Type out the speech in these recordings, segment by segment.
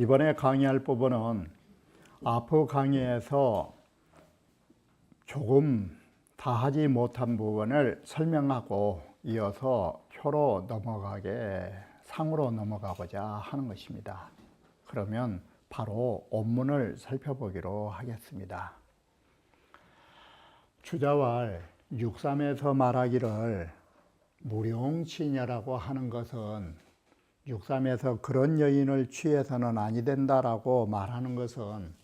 이번에 강의할 부분은 아프 강의에서 조금 다 하지 못한 부분을 설명하고 이어서 표로 넘어가게 상으로 넘어가고자 하는 것입니다. 그러면 바로 원문을 살펴보기로 하겠습니다. 주자왈 6.3에서 말하기를 무룡치녀라고 하는 것은 6.3에서 그런 여인을 취해서는 아니 된다라고 말하는 것은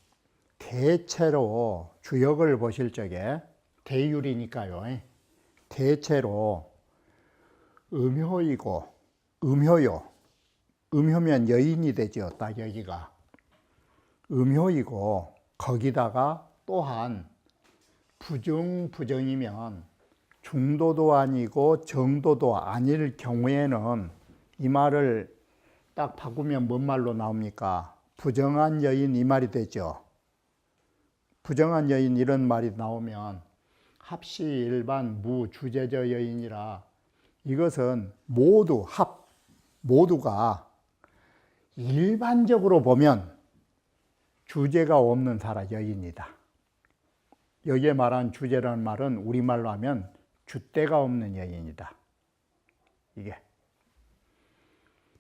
대체로 주역을 보실 적에 대율이니까요. 대체로 음효이고 음효요. 음효면 여인이 되죠. 딱 여기가. 음효이고 거기다가 또한 부정 부정이면 중도도 아니고 정도도 아닐 경우에는 이 말을 딱 바꾸면 뭔 말로 나옵니까? 부정한 여인 이 말이 되죠. 부정한 여인 이런 말이 나오면 합시 일반 무 주제저 여인이라 이것은 모두 합 모두가 일반적으로 보면 주제가 없는 사람 여인이다. 여기에 말한 주제라는 말은 우리말로 하면 주대가 없는 여인이다. 이게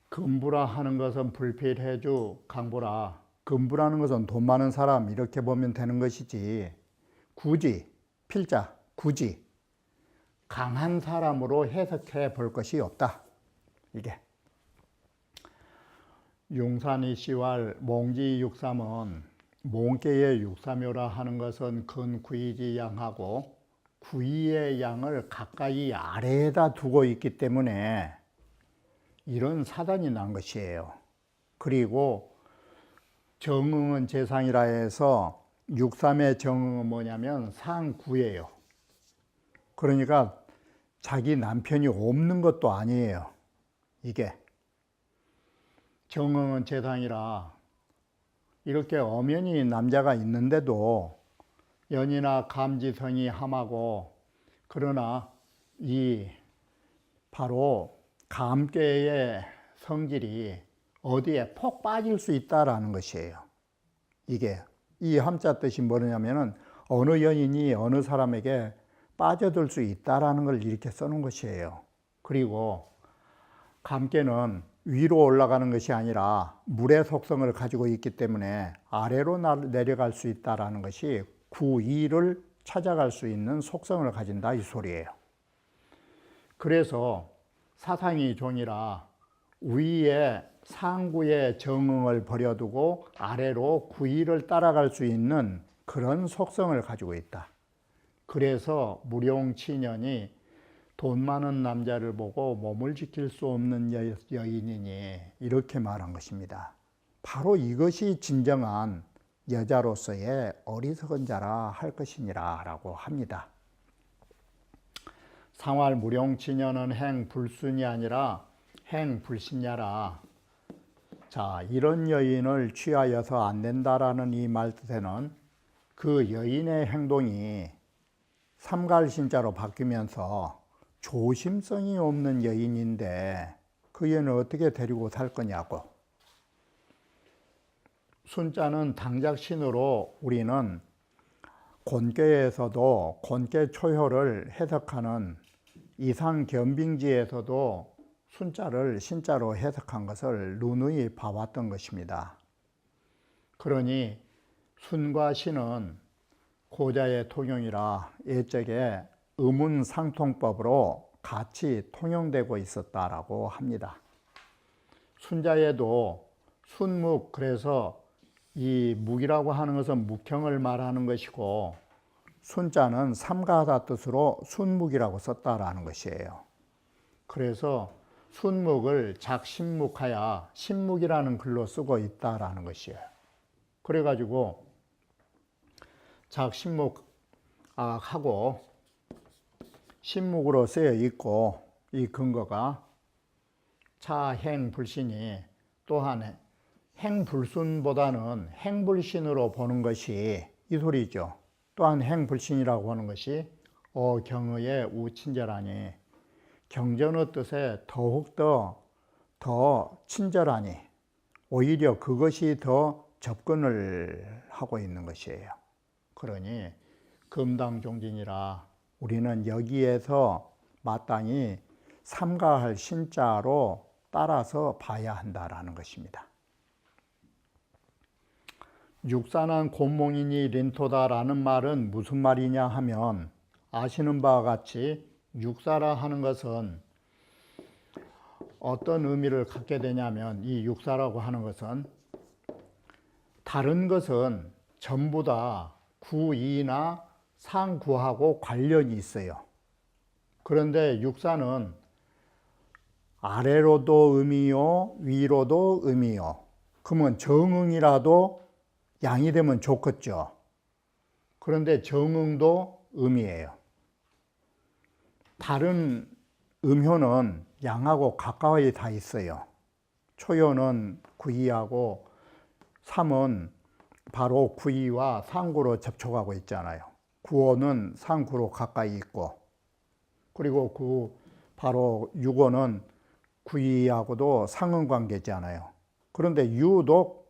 금부라 하는 것은 불필해주 강부라. 금부라는 것은 돈 많은 사람 이렇게 보면 되는 것이지. 굳이 필자 굳이 강한 사람으로 해석해 볼 것이 없다. 이게. 용산이 시왈 몽지 육삼은 몽계의 육삼요라 하는 것은 근 구이지 양하고 구이의 양을 가까이 아래에다 두고 있기 때문에 이런 사단이 난 것이에요. 그리고 정응은 재상이라 해서 육삼의 정응은 뭐냐면 상구예요. 그러니까 자기 남편이 없는 것도 아니에요. 이게 정응은 재상이라 이렇게 엄연히 남자가 있는데도 연이나 감지성이 함하고 그러나 이 바로 감괴의 성질이 어디에 폭 빠질 수 있다라는 것이에요. 이게 이 함자 뜻이 뭐냐면은 어느 연인이 어느 사람에게 빠져들 수 있다라는 걸 이렇게 써놓은 것이에요. 그리고 감개는 위로 올라가는 것이 아니라 물의 속성을 가지고 있기 때문에 아래로 내려갈 수 있다라는 것이 구이를 찾아갈 수 있는 속성을 가진다 이 소리예요. 그래서 사상이 종이라 위에 상구의 정응을 버려두고 아래로 구이를 따라갈 수 있는 그런 속성을 가지고 있다. 그래서 무룡치년이 돈 많은 남자를 보고 몸을 지킬 수 없는 여, 인이니 이렇게 말한 것입니다. 바로 이것이 진정한 여자로서의 어리석은 자라 할 것이니라 라고 합니다. 상활 무룡치녀는 행 불순이 아니라 행 불신냐라. 자, 이런 여인을 취하여서 안 된다라는 이 말 뜻에는 그 여인의 행동이 삼갈신자로 바뀌면서 조심성이 없는 여인인데 그 여인을 어떻게 데리고 살 거냐고. 순자는 당작신으로 우리는 곤계에서도 곤계 초효를 해석하는 이상 견빙지에서도 순자를 신자로 해석한 것을 누누이 봐왔던 것입니다. 그러니 순과 신은 고자의 통용이라 예적에 의문상통법으로 같이 통용되고 있었다라고 합니다. 순자에도 순묵 그래서 이 묵이라고 하는 것은 묵형을 말하는 것이고 순자는 삼가하다 뜻으로 순묵이라고 썼다라는 것이에요. 그래서 순묵을 작신묵하여 신묵이라는 글로 쓰고 있다라는 것이에요. 그래가지고 작신묵 하고 신목으로 쓰여 있고 이 근거가 차행 불신이 또한 행불순보다는 행불신으로 보는 것이 이 소리죠. 또한 행불신이라고 하는 것이 어경의의 우친절하니 경전의 뜻에 더욱더 더 친절하니 오히려 그것이 더 접근을 하고 있는 것이에요. 그러니 금당종진이라 우리는 여기에서 마땅히 삼가할 신자로 따라서 봐야 한다라는 것입니다. 육산한 곤몽이니 린토다라는 말은 무슨 말이냐 하면 아시는 바와 같이 육사라 하는 것은 어떤 의미를 갖게 되냐면 이 육사라고 하는 것은 다른 것은 전부 다 구이나 상구하고 관련이 있어요. 그런데 육사는 아래로도 의미요, 위로도 의미요. 그러면 정응이라도 양이 되면 좋겠죠. 그런데 정응도 의미예요. 다른 음효는 양하고 가까이 다 있어요. 초효는 구이하고 삼은 바로 구이와 상구로 접촉하고 있잖아요. 구어는 상구로 가까이 있고 그리고 그 바로 육어는 구이하고도 상응 관계잖아요. 그런데 유독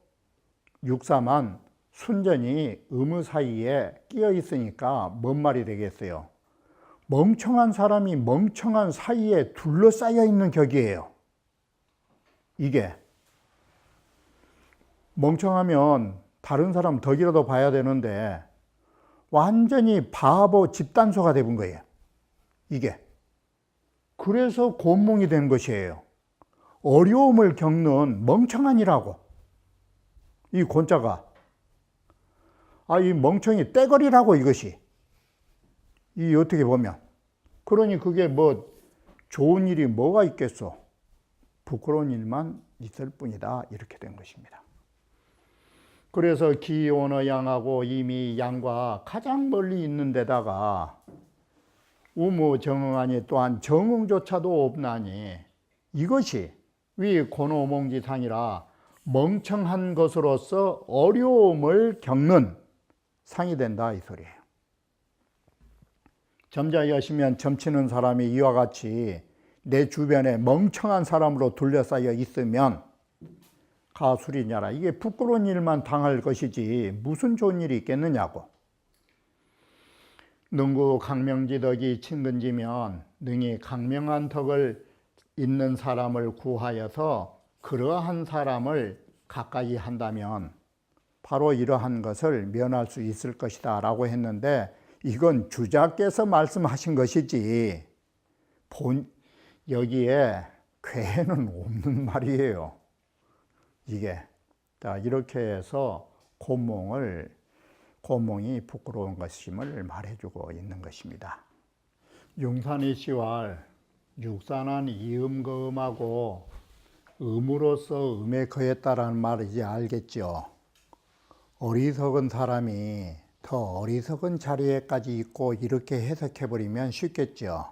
육사만 순전히 의무 사이에 끼어 있으니까 뭔 말이 되겠어요? 멍청한 사람이 멍청한 사이에 둘러싸여 있는 격이에요. 이게 멍청하면 다른 사람 덕이라도 봐야 되는데 완전히 바보 집단소가 되는 거예요. 이게. 그래서 곤몽이 된 것이에요. 어려움을 겪는 멍청한이라고. 이 곤자가. 아, 이 멍청이 떼거리라고 이것이. 이 어떻게 보면. 그러니 그게 뭐 좋은 일이 뭐가 있겠어. 부끄러운 일만 있을 뿐이다. 이렇게 된 것입니다. 그래서 기온의 양하고 이미 양과 가장 멀리 있는 데다가 우무 정응하니 또한 정응조차도 없나니 이것이 위 고노몽지상이라 멍청한 것으로서 어려움을 겪는 상이 된다 이 소리예요. 점자 여시면 점치는 사람이 이와 같이 내 주변에 멍청한 사람으로 둘러싸여 있으면 가술이냐라 이게 부끄러운 일만 당할 것이지 무슨 좋은 일이 있겠느냐고. 능구 강명지덕이 친근지면 능히 강명한 덕을 있는 사람을 구하여서 그러한 사람을 가까이 한다면 바로 이러한 것을 면할 수 있을 것이다 라고 했는데 이건 주자께서 말씀하신 것이지 본 여기에 괴는 없는 말이에요. 이게 자 이렇게 해서 곤몽을 곤몽이 부끄러운 것임을 말해주고 있는 것입니다. 용산이 시왈 육산한 이음거음하고 음으로서 음에 거했다라는 말을 이제 알겠죠. 어리석은 사람이 더 어리석은 자리에까지 있고 이렇게 해석해버리면 쉽겠죠.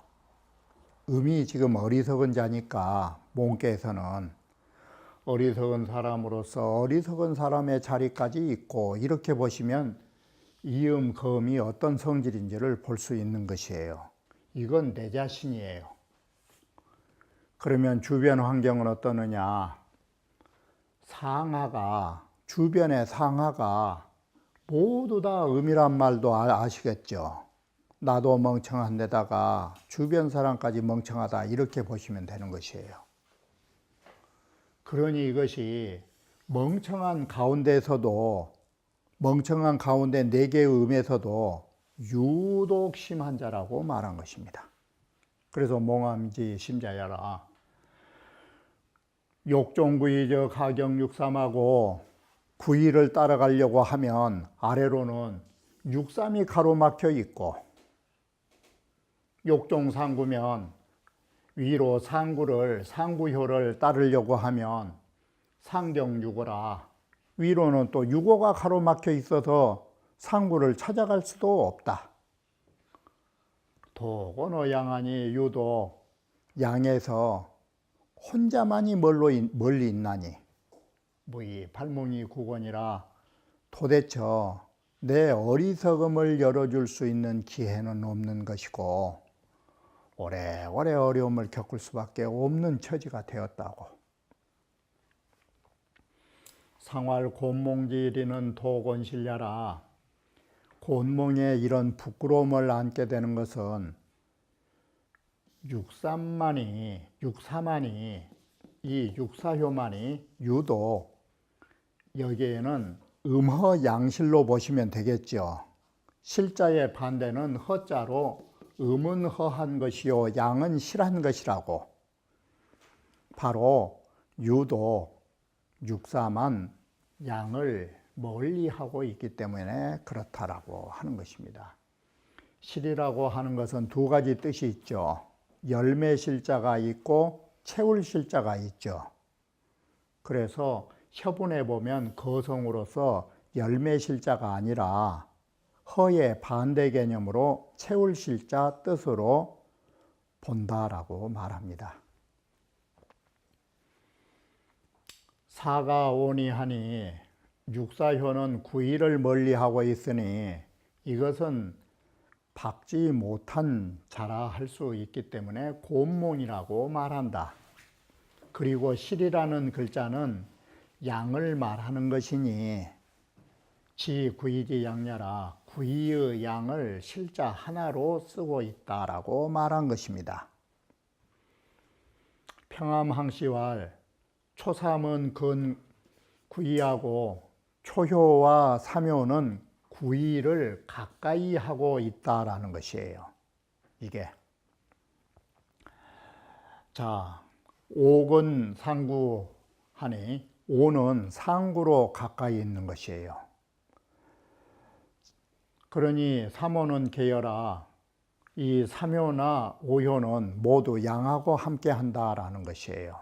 음이 지금 어리석은 자니까 몽께서는 어리석은 사람으로서 어리석은 사람의 자리까지 있고 이렇게 보시면 이음 거음이 어떤 성질인지를 볼 수 있는 것이에요. 이건 내 자신이에요. 그러면 주변 환경은 어떠느냐? 상하가 주변의 상하가 모두 다 음이란 말도 아, 아시겠죠. 나도 멍청한 데다가 주변 사람까지 멍청하다 이렇게 보시면 되는 것이에요. 그러니 이것이 멍청한 가운데서도 멍청한 가운데 네 개의 음에서도 유독 심한 자라고 말한 것입니다. 그래서 몽암지 심자야라 욕종구이 저 가경육삼하고 구이를 따라가려고 하면 아래로는 육삼이 가로막혀 있고 욕종 상구면 위로 상구를 상구효를 따르려고 하면 상경육어라 위로는 또 육어가 가로막혀 있어서 상구를 찾아갈 수도 없다. 도고노 양하니 유도 양에서 혼자만이 멀로 있- 멀리 있나니 뭐이 발몽이 구건이라 도대체 내 어리석음을 열어줄 수 있는 기회는 없는 것이고 오래오래 어려움을 겪을 수밖에 없는 처지가 되었다고. 상활 곤몽지리는 도곤실ля라. 곤몽에 이런 부끄러움을 안게 되는 것은 육삼만이 육사만이 이 육사효만이 유독 여기에는 음허 양실로 보시면 되겠죠. 실자의 반대는 허자로 음은 허한 것이요 양은 실한 것이라고. 바로 유도 육사만 양을 멀리 하고 있기 때문에 그렇다라고 하는 것입니다. 실이라고 하는 것은 두 가지 뜻이 있죠. 열매 실자가 있고 채울 실자가 있죠. 그래서 협운에 보면 거성으로서 열매 실자가 아니라 허의 반대 개념으로 채울 실자 뜻으로 본다라고 말합니다. 사가오니 하니 육사효는 구의를 멀리하고 있으니 이것은 박지 못한 자라 할 수 있기 때문에 곤몽이라고 말한다. 그리고 실이라는 글자는 양을 말하는 것이니 지 구이지 양냐라 구이의 양을 실자 하나로 쓰고 있다라고 말한 것입니다. 평암항시왈 초삼은 근 구이하고 초효와 삼효는 구이를 가까이 하고 있다라는 것이에요. 이게 자 옥은 상구하니 오는 상구로 가까이 있는 것이에요. 그러니 삼호는 계열아 이 삼효나 오효는 모두 양하고 함께 한다라는 것이에요.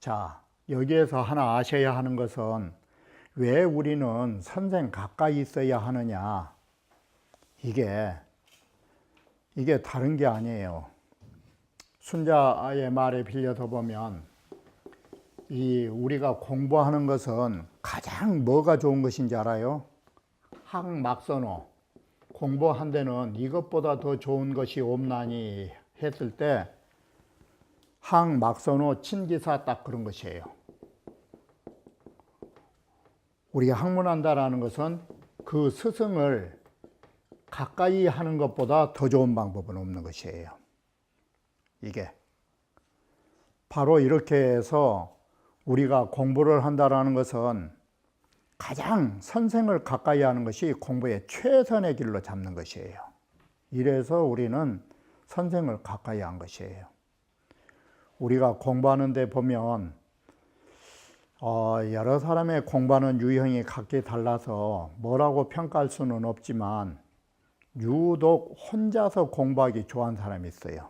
자, 여기에서 하나 아셔야 하는 것은 왜 우리는 선생 가까이 있어야 하느냐? 이게 이게 다른 게 아니에요. 순자의 말에 빌려서 보면 이 우리가 공부하는 것은 가장 뭐가 좋은 것인지 알아요? 학막선호 공부한 데는 이것보다 더 좋은 것이 없나니 했을 때 학막선호 친기사 딱 그런 것이에요. 우리가 학문한다라는 것은 그 스승을 가까이 하는 것보다 더 좋은 방법은 없는 것이에요. 이게 바로 이렇게 해서 우리가 공부를 한다라는 것은 가장 선생을 가까이 하는 것이 공부의 최선의 길로 잡는 것이에요. 이래서 우리는 선생을 가까이 한 것이에요. 우리가 공부하는 데 보면 어, 여러 사람의 공부하는 유형이 각기 달라서 뭐라고 평가할 수는 없지만 유독 혼자서 공부하기 좋아하는 사람이 있어요.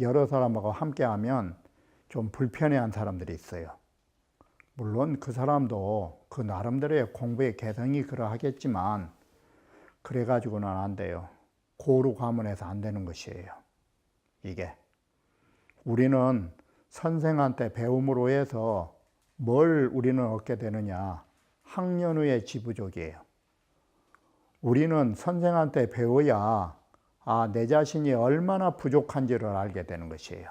여러 사람하고 함께 하면 좀 불편해한 사람들이 있어요. 물론 그 사람도 그 나름대로의 공부의 개성이 그러하겠지만 그래가지고는 안 돼요. 고루 과문해서 안 되는 것이에요. 이게 우리는 선생한테 배움으로 해서 뭘 우리는 얻게 되느냐? 학년후의 지부족이에요. 우리는 선생한테 배워야 아, 내 자신이 얼마나 부족한지를 알게 되는 것이에요.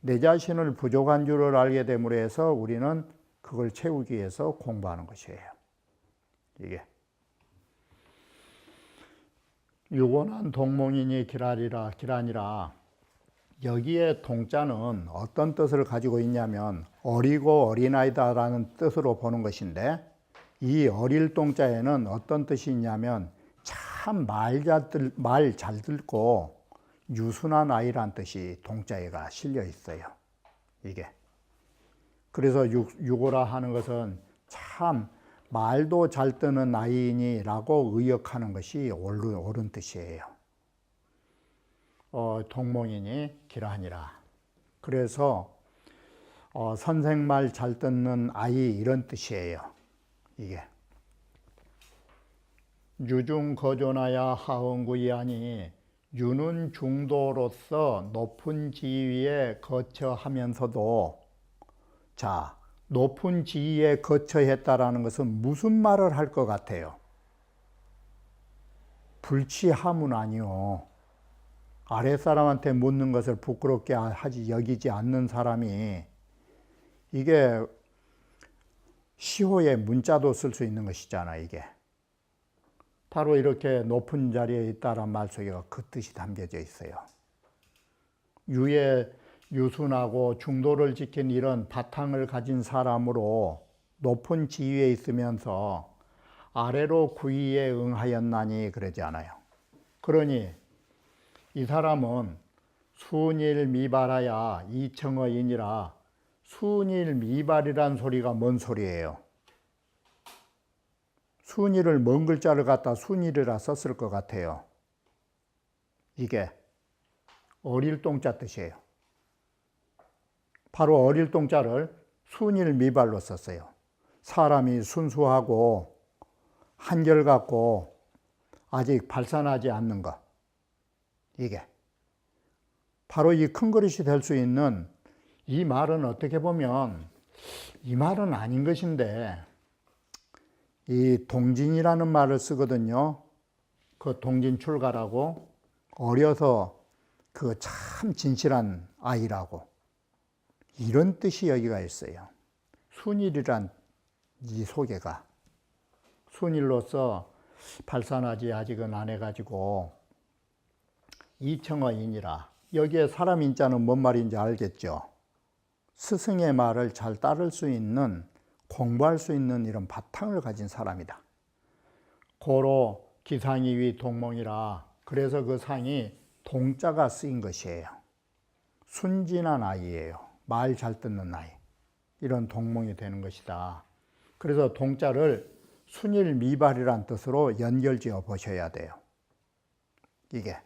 내 자신을 부족한 줄을 알게 됨으로 해서 우리는 그걸 채우기 위해서 공부하는 것이에요. 이게. 유곤한 동몽이니 기라리라 기라니라 여기에 동자는 어떤 뜻을 가지고 있냐면 어리고 어린아이다라는 뜻으로 보는 것인데 이 어릴 동자에는 어떤 뜻이 있냐면 참 말 잘 듣고 유순한 아이란 뜻이 동자에가 실려 있어요. 이게. 그래서 육, 유고라 하는 것은 참 말도 잘 듣는 아이니라고 의역하는 것이 옳은 뜻이에요. 어, 동몽이니 기라니라. 그래서 어, 선생 말 잘 듣는 아이 이런 뜻이에요. 이게 유중 거존하야 하원구이하니 유는 중도로서 높은 지위에 거처하면서도 자 높은 지위에 거처했다라는 것은 무슨 말을 할 것 같아요? 불치함은 아니요. 아랫사람한테 묻는 것을 부끄럽게 하지 여기지 않는 사람이 이게 시호의 문자도 쓸 수 있는 것이잖아 이게. 바로 이렇게 높은 자리에 있다란 말 속에 그 뜻이 담겨져 있어요. 유에 유순하고 중도를 지킨 이런 바탕을 가진 사람으로 높은 지위에 있으면서 아래로 구의에 응하였나니 그러지 않아요. 그러니 이 사람은 순일 미발하야 이청어인이라 순일 미발이란 소리가 뭔 소리예요? 순일을 먼 글자를 갖다 순일이라 썼을 것 같아요. 이게 어릴 동자 뜻이에요. 바로 어릴 동자를 순일 미발로 썼어요. 사람이 순수하고 한결같고 아직 발산하지 않는 것. 이게 바로 이 큰 그릇이 될 수 있는 이 말은 어떻게 보면 이 말은 아닌 것인데 이 동진이라는 말을 쓰거든요. 그 동진 출가라고 어려서 그 참 진실한 아이라고 이런 뜻이 여기가 있어요. 순일이란 이 소개가 순일로서 발산하지 아직은 안 해가지고 이청어인이라 여기에 사람 인자는 뭔 말인지 알겠죠? 스승의 말을 잘 따를 수 있는 공부할 수 있는 이런 바탕을 가진 사람이다. 고로 기상이 위 동몽이라 그래서 그 상이 동자가 쓰인 것이에요. 순진한 아이예요. 말 잘 듣는 아이. 이런 동몽이 되는 것이다. 그래서 동자를 순일 미발이란 뜻으로 연결지어 보셔야 돼요. 이게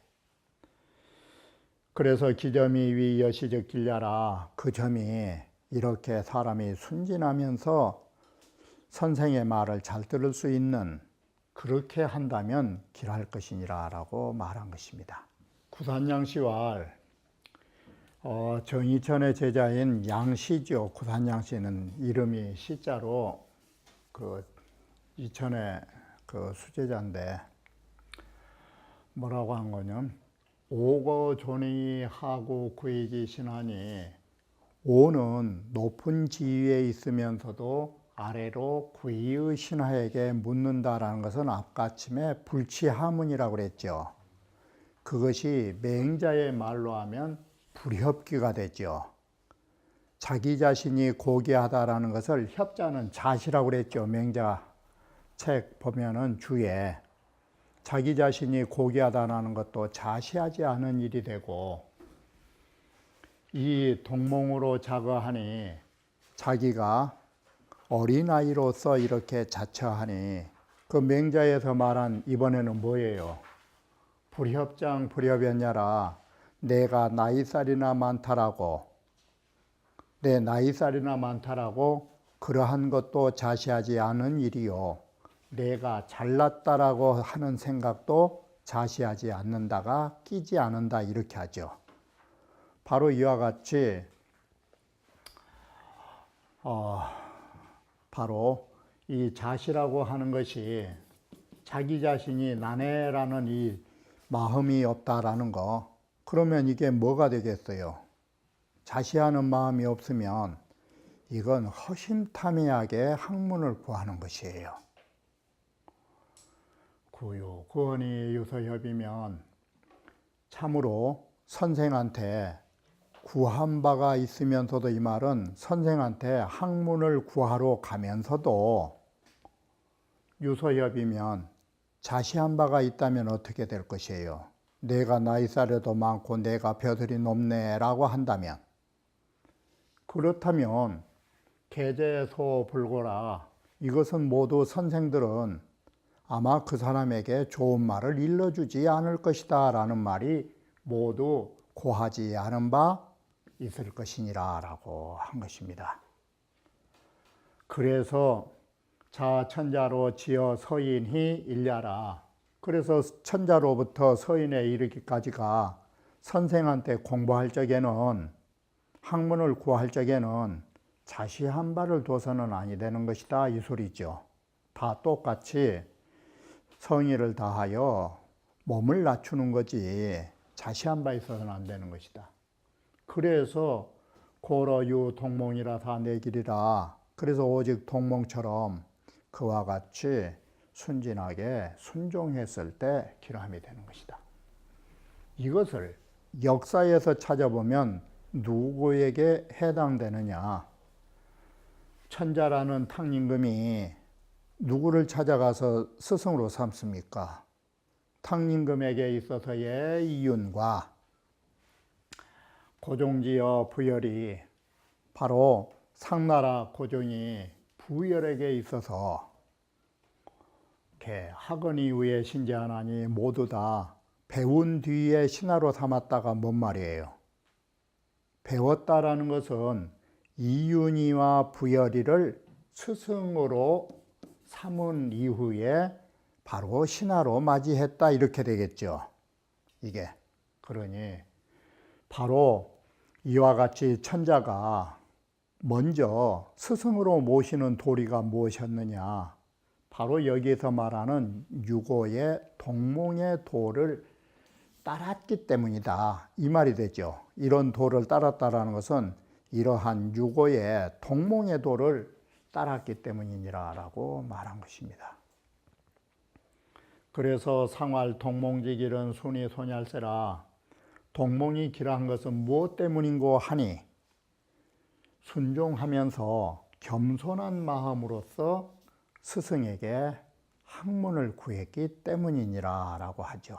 그래서 기점이 위 여시적 길ля라 그 점이 이렇게 사람이 순진하면서 선생의 말을 잘 들을 수 있는 그렇게 한다면 길할 것이니라 라고 말한 것입니다. 구산양시왈 어, 정이천의 제자인 양시죠. 구산양시는 이름이 시자로 그 이천의 그 수제자인데 뭐라고 한 거냐면 오거 존이 하고 구이지 신하니 오는 높은 지위에 있으면서도 아래로 구이의 신하에게 묻는다라는 것은 앞가침의 불치하문이라고 그랬죠. 그것이 맹자의 말로 하면 불협기가 되죠. 자기 자신이 고귀하다라는 것을 협자는 자시라고 그랬죠. 맹자 책 보면은 주에 자기 자신이 고귀하다는 것도 자시하지 않은 일이 되고 이 동몽으로 자거하니 자기가 어린아이로서 이렇게 자처하니 그 맹자에서 말한 이번에는 뭐예요? 불협장 불협연냐라 내가 나이살이나 많다라고 내 나이살이나 많다라고 그러한 것도 자시하지 않은 일이요. 내가 잘났다라고 하는 생각도 자시하지 않는다가 끼지 않는다 이렇게 하죠. 바로 이와 같이 어, 바로 이 자시라고 하는 것이 자기 자신이 나네라는 이 마음이 없다라는 거 그러면 이게 뭐가 되겠어요? 자시하는 마음이 없으면 이건 허심탄회하게 학문을 구하는 것이에요. 구요 구원이 유서협이면 참으로 선생한테 구한 바가 있으면서도 이 말은 선생한테 학문을 구하러 가면서도 유서협이면 자시한 바가 있다면 어떻게 될 것이에요? 내가 나이살에도 많고 내가 벼슬이 높네라고 한다면 그렇다면 계제소 불고라 이것은 모두 선생들은 아마 그 사람에게 좋은 말을 일러주지 않을 것이다 라는 말이 모두 고하지 않은 바 있을 것이니라 라고 한 것입니다. 그래서 자 천자로 지어 서인히 일야라 그래서 천자로부터 서인에 이르기까지가 선생한테 공부할 적에는 학문을 구할 적에는 자시 한 발을 둬서는 아니 되는 것이다 이 소리죠. 다 똑같이 성의를 다하여 몸을 낮추는 거지 자시 한발 있어서는 안 되는 것이다. 그래서 고러유 동몽이라 다 내 길이라. 그래서 오직 동몽처럼 그와 같이 순진하게 순종했을 때 기람이 되는 것이다. 이것을 역사에서 찾아보면 누구에게 해당되느냐? 천자라는 탕림금이 누구를 찾아가서 스승으로 삼습니까? 탕림금에게 있어서의 이윤과 고종지어 부열이 바로 상나라 고종이 부열에게 있어서 이렇게 학원 이후에 신재하나니 모두 다 배운 뒤에 신하로 삼았다가 뭔 말이에요? 배웠다라는 것은 이윤이와 부열이를 스승으로 삼은 이후에 바로 신하로 맞이했다 이렇게 되겠죠. 이게 그러니 바로 이와 같이 천자가 먼저 스승으로 모시는 도리가 무엇이었느냐? 바로 여기서 말하는 유고의 동몽의 도를 따랐기 때문이다. 이 말이 되죠. 이런 도를 따랐다라는 것은 이러한 유고의 동몽의 도를 따랐기 때문이니라라고 말한 것입니다. 그래서 상활 동몽지 길은 순이 소멸세라 동몽이 길한 것은 무엇 때문인고 하니 순종하면서 겸손한 마음으로서 스승에게 학문을 구했기 때문이니라 라고 하죠.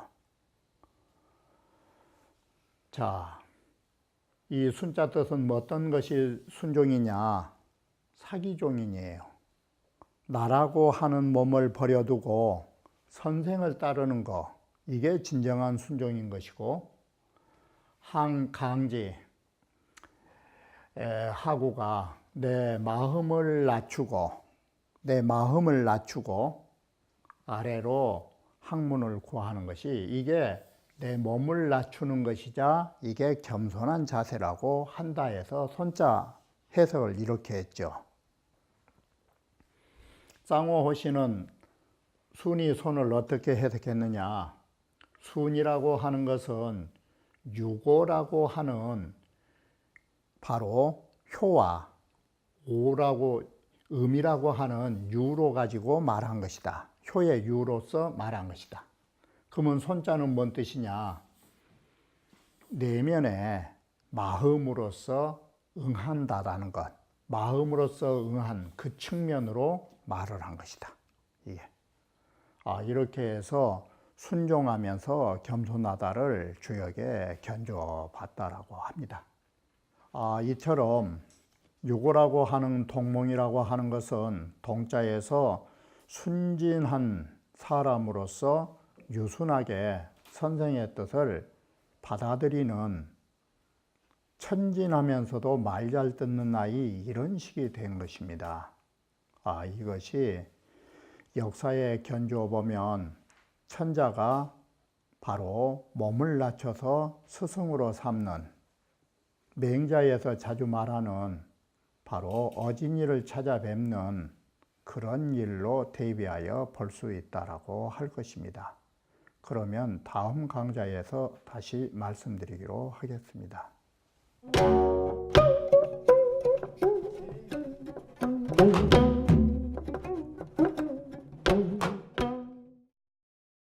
자, 이 순자 뜻은 뭐 어떤 것이 순종이냐? 사기종인이에요. 나라고 하는 몸을 버려두고 선생을 따르는 거, 이게 진정한 순종인 것이고, 항강지, 하구가 내 마음을 낮추고, 내 마음을 낮추고, 아래로 학문을 구하는 것이 이게 내 몸을 낮추는 것이자 이게 겸손한 자세라고 한다 해서 손자 해석을 이렇게 했죠. 쌍호호 씨는 순이 손을 어떻게 해석했느냐? 순이라고 하는 것은 유고라고 하는 바로 효와 오라고 음이라고 하는 유로 가지고 말한 것이다. 효의 유로서 말한 것이다. 그러면 손자는 뭔 뜻이냐? 내면에 마음으로서 응한다라는 것, 마음으로서 응한 그 측면으로 말을 한 것이다. 이게 아 이렇게 해서 순종하면서 겸손하다를 주역에 견줘봤다라고 합니다. 아 이처럼 유고라고 하는 동몽이라고 하는 것은 동자에서 순진한 사람으로서 유순하게 선생의 뜻을 받아들이는 천진하면서도 말 잘 듣는 아이 이런 식이 된 것입니다. 아, 이것이 역사에 견주어 보면 천자가 바로 몸을 낮춰서 스승으로 삼는 맹자에서 자주 말하는 바로 어진이를 찾아뵙는 그런 일로 대비하여 볼 수 있다라고 할 것입니다. 그러면 다음 강좌에서 다시 말씀드리기로 하겠습니다.